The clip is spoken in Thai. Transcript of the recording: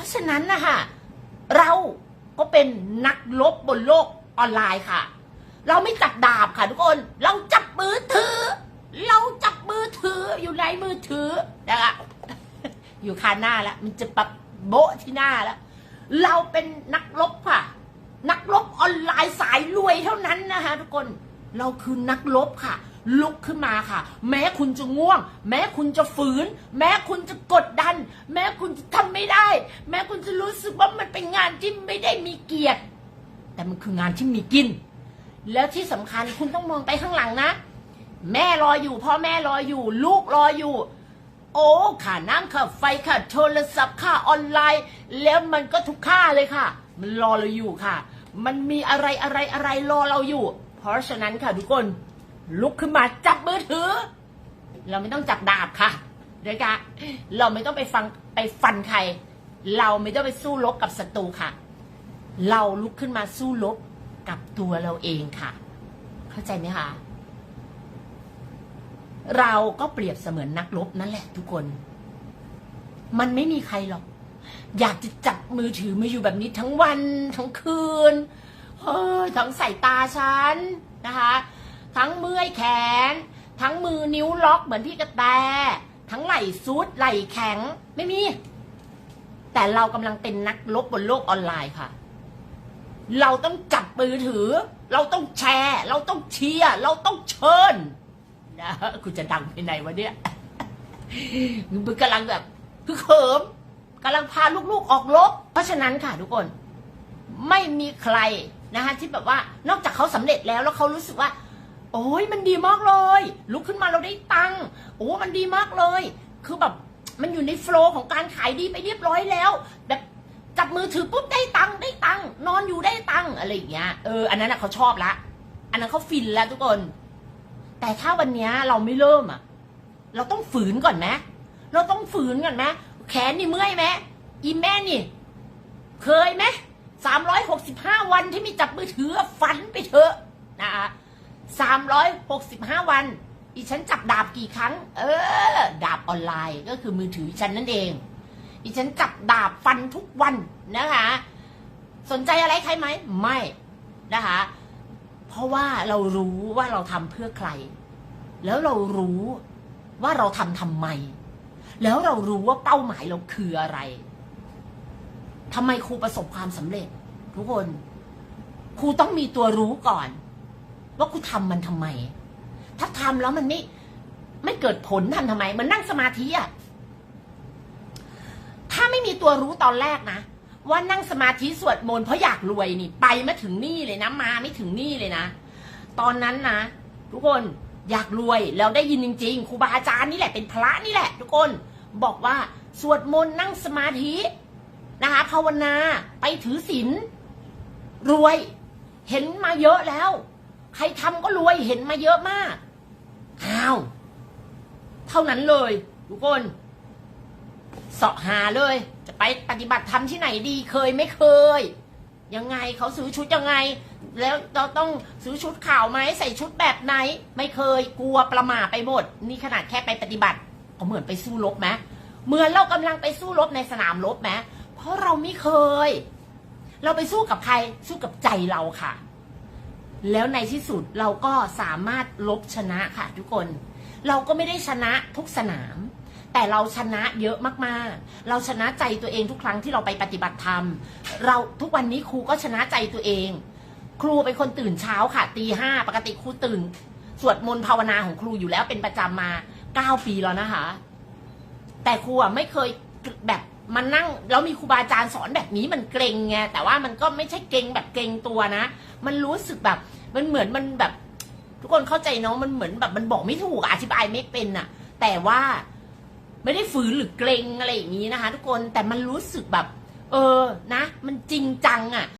ราะฉะนั้นนะคะเราก็เป็นนักลบบนโลกออนไลน์ค่ะ เราไม่จับดาบค่ะทุกคน เราจับมือถือ เราจับมือถืออยู่ในมือถือนะคะอยู่คาหน้าแล้ว มันจะปับโบะที่หน้าแล้ว เราเป็นนักลบค่ะ นักลบออนไลน์สายรวยเท่านั้นนะคะทุกคน เราคือนักลบค่ะ ลุกขึ้นมาค่ะ แม้คุณจะง่วง แม้คุณจะฝืน แม้คุณจะกดดัน แม้คุณจะทำไม่ได้ แม้คุณจะรู้สึกว่ามันเป็นงานที่ไม่ได้มีเกียรติ แต่มันคืองานที่มีกิน แล้วที่สำคัญคุณต้องมองไปข้างหลังนะ แม่รออยู่พ่อแม่รออยู่ ลูกรออยู่โอ้ค่าน้ำค่าไฟค่าโทรศัพท์ค่าออนไลน์ แล้วมันก็ทุกค่าเลยค่ะ มันรอเราอยู่ค่ะ มันมีอะไรอะไรอะไรรอเราอยู่ เพราะฉะนั้นค่ะทุกคน ลุกขึ้นมาจับมือถือ เราไม่ต้องจับดาบค่ะนะคะเราไม่ต้องไปฟังไปฟันใคร เราไม่ต้องไปสู้รบกับศัตรูค่ะ เราลุกขึ้นมาสู้รบกับตัวเราเองค่ะ เข้าใจไหมคะเราก็เปรียบเสมือนนักรบนั่นแหละทุกคน มันไม่มีใครหรอก อยากจะจับมือถือมาอยู่แบบนี้ทั้งวันทั้งคืนเฮ้ยทั้งสายตาฉันนะคะ ทั้งเมื่อยแขน ทั้งมือนิ้วล็อกเหมือนพี่กระแต ทั้งไหล่ซุดไหล่แข็งไม่มี แต่เรากำลังเป็นนักลบบนโลกออนไลน์ค่ะ เราต้องจับมือถือ เราต้องแชร์ เราต้องเชียร์เราต้องเชิญนะคุณจะดังไปไหนวะเนี่ยมึงกำลังแบบคือเขิมกำลังพาลูกๆออกลบ เพราะฉะนั้นค่ะทุกคนไม่มีใครนะคะที่แบบว่านอกจากเขาสำเร็จแล้วแล้วเขารู้สึกว่า โอ้ยมันดีมากเลย ลุกขึ้นมาเราได้ตังค์โอ้มันดีมากเลย คือแบบมันอยู่ในโฟล์ของการขายดีไปเรียบร้อยแล้ว แบบจับมือถือปุ๊บได้ตังค์ได้ตังค์นอนอยู่ได้ตังค์อะไรอย่างเงี้ยเอออันนั้นนะเขาชอบละอันนั้นเขาฟินแล้วทุกคน แต่ถ้าวันเนี้ยเราไม่เริ่มอะ เราต้องฝืนก่อนไหมเราต้องฝืนก่อนไหมแขนนี่เมื่อยไหมอีแม่นี่ เคยไหมสามร้อยหกสิบห้าวันที่มีจับมือถือฝันไปเถอะนะคะ สามร้อยหกสิบห้าวัน อีฉันจับดาบกี่ครั้ง เออ ดาบออนไลน์ก็คือมือถือฉันนั่นเอง อีฉันจับดาบฟันทุกวันนะคะ สนใจอะไรใครไหม ไม่นะคะ เพราะว่าเรารู้ว่าเราทำเพื่อใคร แล้วเรารู้ว่าเราทำทำไม แล้วเรารู้ว่าเป้าหมายเราคืออะไรทำไมครูประสบความสำเร็จ ทุกคน ครูต้องมีตัวรู้ก่อน ว่าครูทำมันทำไม ถ้าทำแล้วมันไม่ไม่เกิดผลทำทำไม มันนั่งสมาธิอะถ้าไม่มีตัวรู้ตอนแรกนะว่านั่งสมาธิสวดมนต์เพราะอยากรวยนี่ ไปไม่ถึงนี่เลยนะมาไม่ถึงนี่เลยนะตอนนั้นนะทุกคนอยากรวยแล้วได้ยินจริงๆครูบาอาจารย์นี่แหละเป็นพระนี่แหละ ทุกคนบอกว่าสวดมนต์นั่งสมาธินะคะภาวนาไปถือศีลรวย เห็นมาเยอะแล้ว ใครทำก็รวยเห็นมาเยอะมากอ้าวเท่านั้นเลย ทุกคนเสาะหาเลย จะไปปฏิบัติธรรมที่ไหนดีเคยไม่เคย ยังไงเขาซื้อชุดยังไง แล้วเราต้องซื้อชุดขาวไหมใส่ชุดแบบไหน ไม่เคยกลัวประหม่าไปหมดนี่ขนาดแค่ไปปฏิบัติ ก็เหมือนไปสู้รบไหมเหมือนเรากำลังไปสู้รบในสนามรบไหมเพราะเราไม่เคย เราไปสู้กับใครสู้กับใจเราค่ะ แล้วในที่สุดเราก็สามารถลบชนะค่ะทุกคน เราก็ไม่ได้ชนะทุกสนาม แต่เราชนะเยอะมากๆ เราชนะใจตัวเองทุกครั้งที่เราไปปฏิบัติธรรม เราทุกวันนี้ครูก็ชนะใจตัวเอง ครูเป็นคนตื่นเช้าค่ะตีห้าปกติครูตื่น สวดมนต์ภาวนาของครูอยู่แล้วเป็นประจำมาเก้าปีแล้วนะคะ แต่ครูอะไม่เคยแบบ มันนั่งแล้วมีครูบาอาจารย์สอนแบบนี้มันเกรงไงแต่ว่ามันก็ไม่ใช่เกรงแบบเกรงตัวนะ มันรู้สึกแบบมันเหมือนมันแบบ ทุกคนเข้าใจเนาะมันเหมือนแบบมันบอกไม่ถูกอธิบายไม่เป็นอะแต่ว่าไม่ได้ฝืนหรือเกรงอะไรอย่างนี้นะคะ ทุกคนแต่มันรู้สึกแบบ เออนะ มันจริงจังอะ